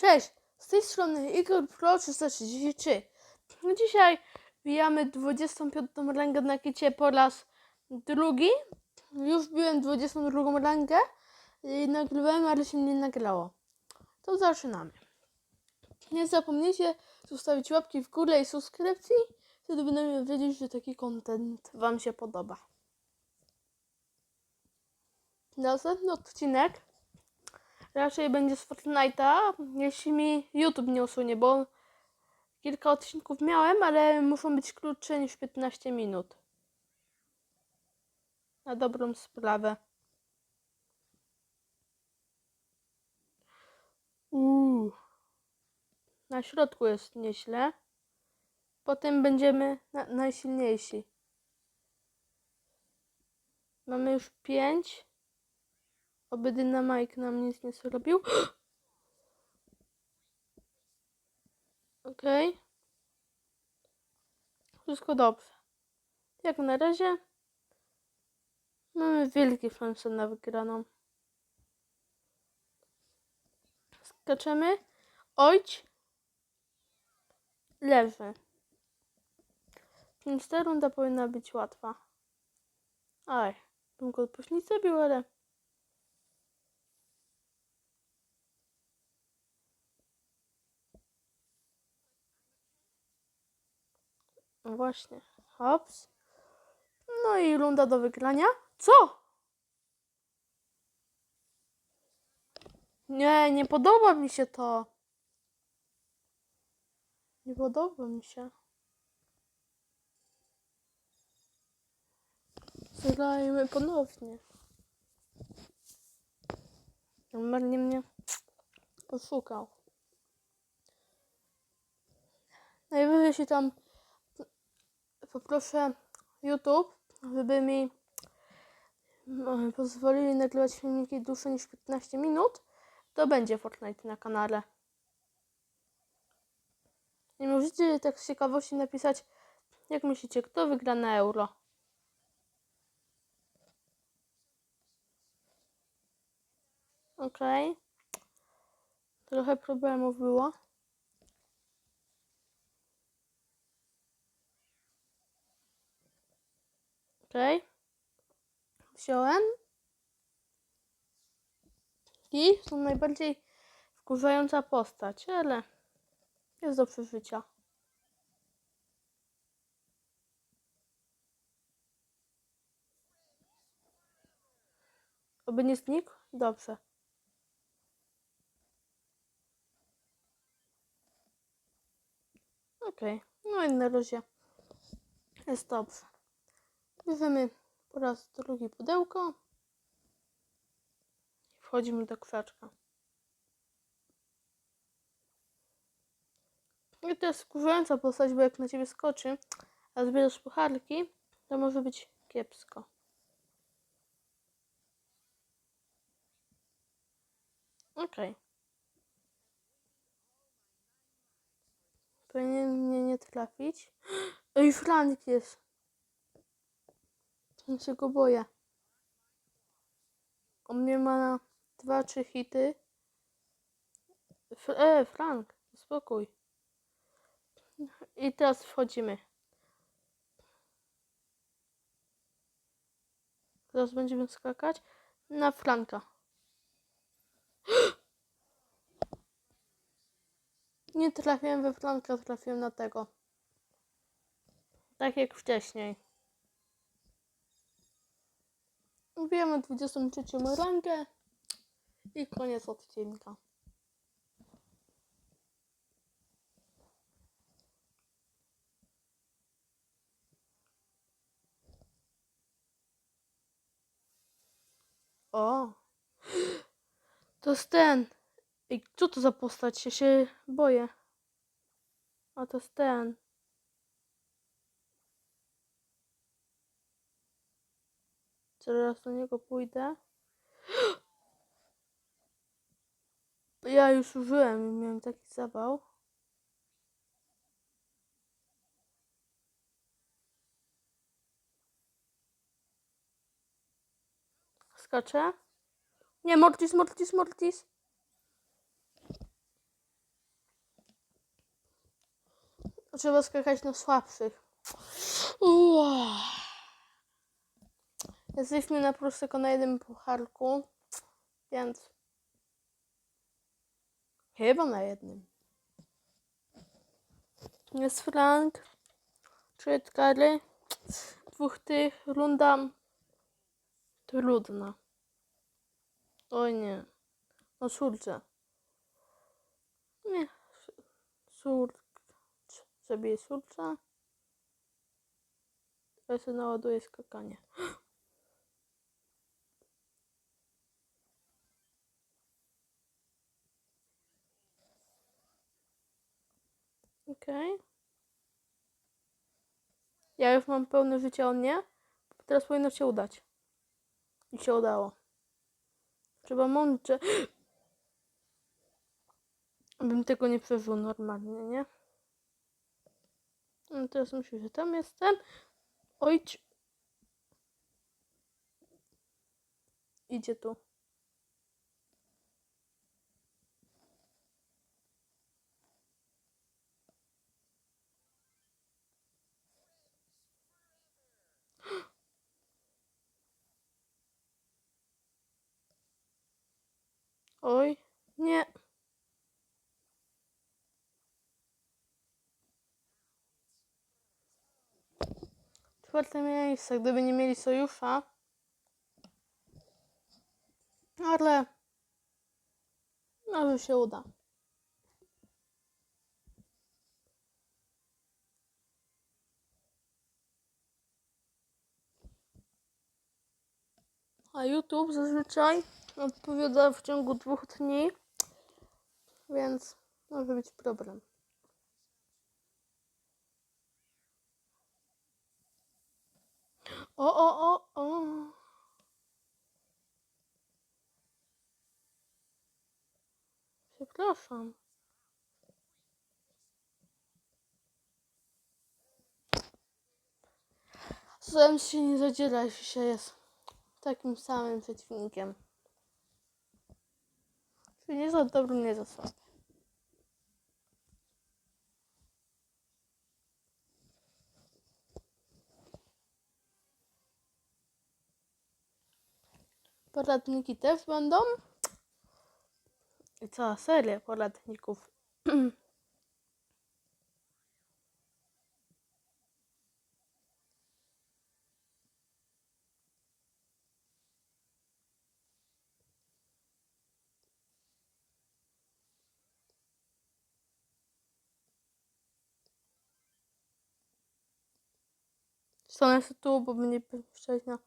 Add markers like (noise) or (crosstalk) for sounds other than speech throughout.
Cześć, z tej strony Igor Pro 333. Dzisiaj bijamy 25 rangę na kicie po raz drugi. Już biłem 22 rangę i nagrywałem, ale się nie nagrało. To zaczynamy. Nie zapomnijcie zostawić łapki w górę i subskrypcji, wtedy będziemy wiedzieć, że taki content Wam się podoba. Następny odcinek raczej będzie z Fortnite'a, jeśli mi YouTube nie usunie, bo kilka odcinków miałem, ale muszą być krótsze niż 15 minut. Na dobrą sprawę. Uuu. Na środku jest nieźle. Potem będziemy na, najsilniejsi. Mamy już 5. Oby dynamike nam nic nie zrobił. (gasps) Okej. Wszystko dobrze. Jak na razie mamy wielkie szanse na wygraną. Skaczemy. Ojć. Leży. Więc ta runda powinna być łatwa. Aj, bym go nie zabił, ale... Właśnie. Hops. No i runda do wygrania. Co? Nie, nie podoba mi się to. Nie podoba mi się. Zagrajmy ponownie. Normalnie mnie poszukał. Najwyżej się tam poproszę YouTube, żeby mi e, pozwolili nagrywać filmiki dłuższe niż 15 minut, to będzie Fortnite na kanale. I możecie tak z ciekawości napisać, jak myślicie, kto wygra na euro. Okej. Trochę problemów było. Okej. Wziąłem. I są najbardziej wkurzająca postać, ale jest do przeżycia. Oby nie znikł? Dobrze. Okej. No i na razie jest dobrze. Bierzemy po raz drugi pudełko. Wchodzimy do krzaczka. I to jest wkurzająca postać, bo jak na ciebie skoczy, a zbierasz pucharki, to może być kiepsko. Okej. Powinien mnie nie trafić. (gasps) Ej, Frank jest. Ja się go boję. On mnie ma na dwa, trzy hity. E, Frank, spokój. I teraz wchodzimy. Teraz będziemy skakać na Franka. (gasps) Nie trafiłem we Franka, trafiłem na tego. Tak jak wcześniej. Wiemy 23 rangę i koniec odcinka. O! To jest ten. Co to za postać? Ja się boję. A to jest ten. Zaraz do niego pójdę. (gasps) Ja już użyłem i miałem taki zawał. Skaczę? Nie, Mortis, Mortis, Mortis. Trzeba skakać na słabszych. Jesteśmy na plus tylko na jednym pucharku, więc chyba na jednym. Jest Frank, trzy Edgary, dwóch tych, runda trudna. Oj nie, no surce. Nie, sur, zabiję surca. Ja sobie naładuję skakanie. Okej. Ja już mam pełne życie o mnie. Teraz powinno się udać. I się udało. Trzeba mądrze. (gasps) Bym tego nie przeżył normalnie, nie? No teraz myślę, że tam jestem. Ojcz. Idzie tu. Oj, nie. Czwarte miejsce, gdyby nie mieli sojusza. Ale może się uda. A YouTube zazwyczaj odpowiada w ciągu dwóch dni, więc może być problem. O, o, o, o. Przepraszam. Zem się nie zadziela, jeśli się jest takim samym przeciwnikiem. Nie za dobry, nie za słaby. Poradniki też będą. I cała seria poradników. (clears throat) Się tu, bo będzie przejść na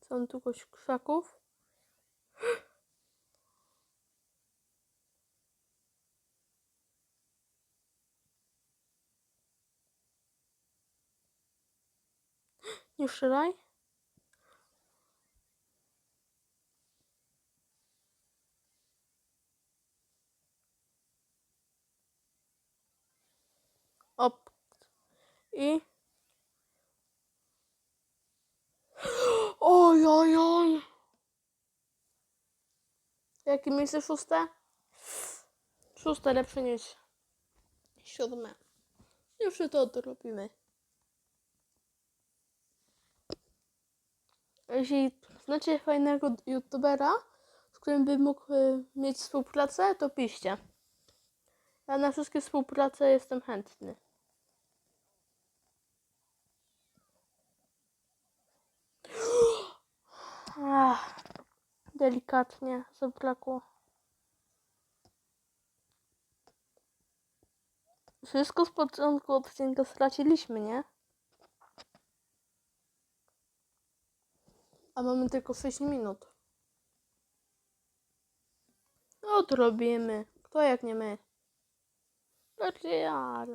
całą długość krzaków. Nie strzelaj. Op. I... Oj, oj, oj. Jakie miejsce szóste? Szóste lepsze niż siódme. Już to odrobimy. Jeśli znacie fajnego youtubera, z którym bym mógł y, mieć współpracę, to piszcie. Ja na wszystkie współprace jestem chętny. Ach, delikatnie zabrakło. Wszystko z początku odcinka straciliśmy, nie? A mamy tylko 6 minut. No to robimy. Kto jak nie my? Raczej ja.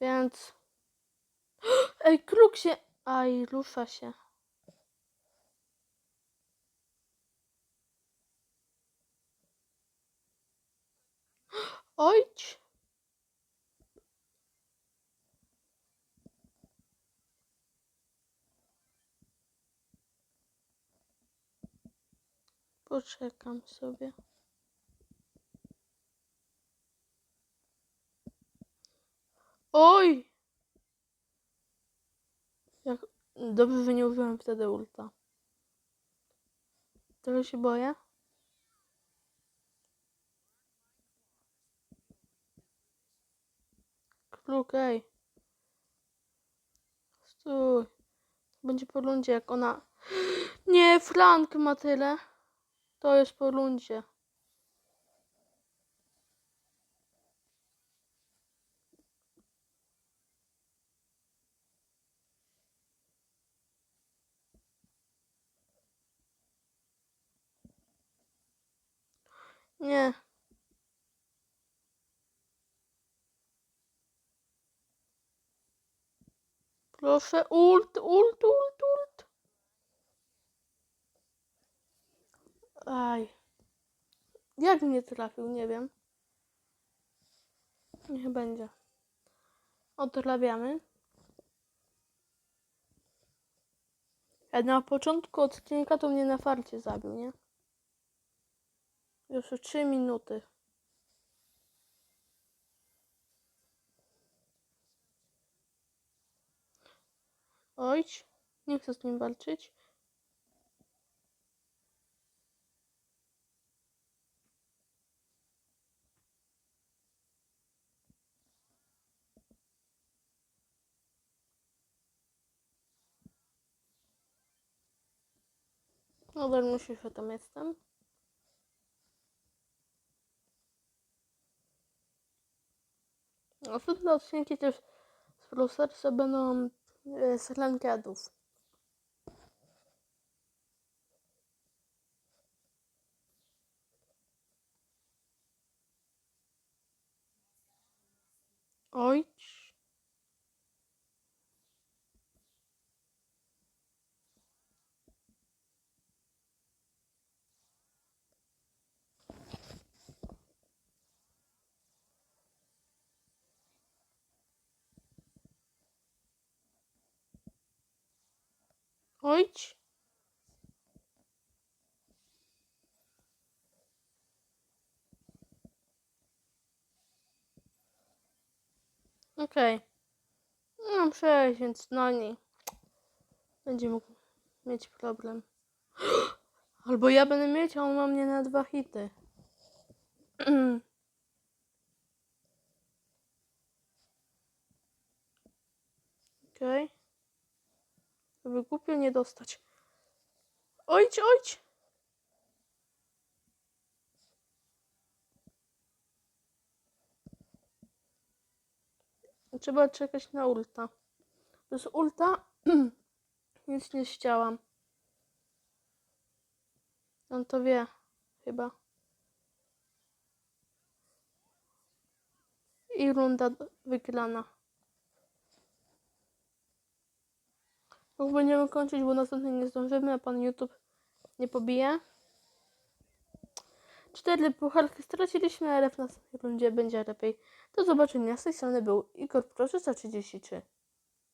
Więc... (gasps) Ej, kruk się... Aj, rusza się. Ojcz! Poczekam sobie. Oj! Jak... Dobrze, że nie użyłem wtedy ulta. Trochę się boję. Kluk, ej. Stój. Będzie po rundzie, jak ona... (gasps) Nie, Frank ma tyle. To jest po rundzie. Nie. Proszę, ult, ult, ult, ult. Aj. Jak mnie trafił, nie wiem. Niech będzie. Odrabiamy. Ja na początku odcinka to mnie na farcie zabił, nie? Już 3 minuty. Ojć, nie chcę z nim walczyć. Nadal że tam jestem. Następne odcinki też z Prosersa będą e, z rankedów. Ojć. Ojć. Okej. Nie mam przejść, więc no nie. Będzie mógł mieć problem. (gasps) Albo ja będę mieć, a on ma mnie na dwa hity. (clears throat) Okej. Żeby głupio nie dostać. Ojć, ojć! Trzeba czekać na ulta. Bez ulta (clears throat) nic nie chciałam. On to wie, chyba. I runda wygrana. Już będziemy kończyć, bo następnie nie zdążymy, a pan YouTube nie pobije. Cztery pucharki straciliśmy, ale w następnej rundzie będzie lepiej. Do zobaczenia. Z tej strony był Igor Proszę 133.